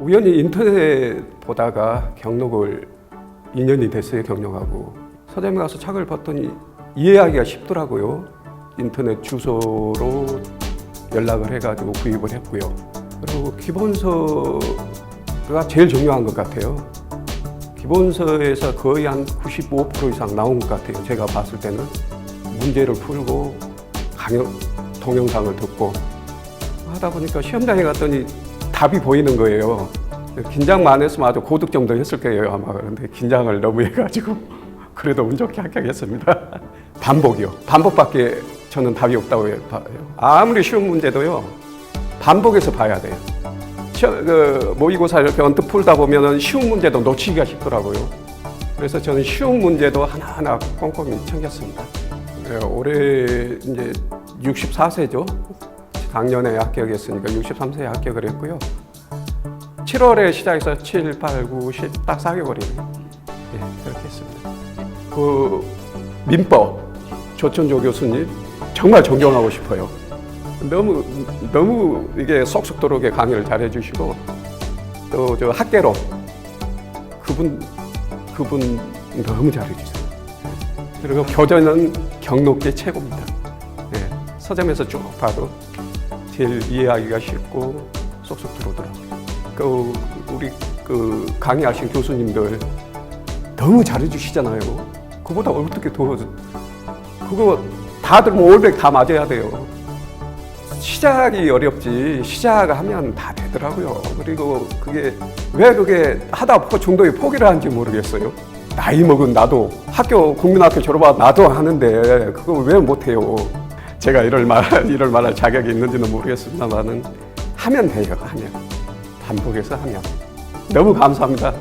우연히 인터넷 보다가 경록을 2년이 됐어요 경록하고. 서점에 가서 책을 봤더니 이해하기가 쉽더라고요. 인터넷 주소로 연락을 해가지고 구입을 했고요. 그리고 기본서가 제일 중요한 것 같아요. 기본서에서 거의 한 95% 이상 나온 것 같아요 제가 봤을 때는. 문제를 풀고 강연 동영상을 듣고 하다 보니까 시험장에 갔더니 답이 보이는 거예요. 긴장만 했으면 아주 고득 정도 했을 거예요 아마 그런데 긴장을 너무 해가지고 그래도 운 좋게 합격했습니다. 반복이요. 반복밖에 저는 답이 없다고 봐요. 아무리 쉬운 문제도요 반복해서 봐야 돼요. 그 모의고사 이렇게 언뜻 풀다 보면은 쉬운 문제도 놓치기가 쉽더라고요. 그래서 저는 쉬운 문제도 하나하나 꼼꼼히 챙겼습니다. 네, 올해 이제 64세죠. 작년에 합격했으니까 63세에 합격을 했고요. 7월에 시작해서 7, 8, 9, 10, 딱 4개월이네요. 예, 그렇게 했습니다. 그 민법 조천조 교수님 정말 존경하고 싶어요. 너무 너무 이게 쏙쏙 들어오게 강의를 잘 해주시고 또 저 학계로 그분 그분 너무 잘해주세요. 그리고 교전은 경록계 최고입니다. 예, 서점에서 쭉 봐도 제일 이해하기가 쉽고 쏙쏙 들어오더라고요. 그 우리 그 강의하신 교수님들 너무 잘해주시잖아요. 그보다 어떻게 더 그거 다 들으면 올백 다 맞아야 돼요. 시작이 어렵지 시작하면 다 되더라고요. 그리고 그게 왜 그게 하다 보고 중도에 포기를 하는지 모르겠어요. 나이 먹은 나도 학교 국민학교 졸업하고 나도 하는데 그걸 왜 못해요? 제가 이럴 말 이럴 말할 자격이 있는지는 모르겠습니다만은 하면 돼요. 하면 반복해서 하면 너무 감사합니다.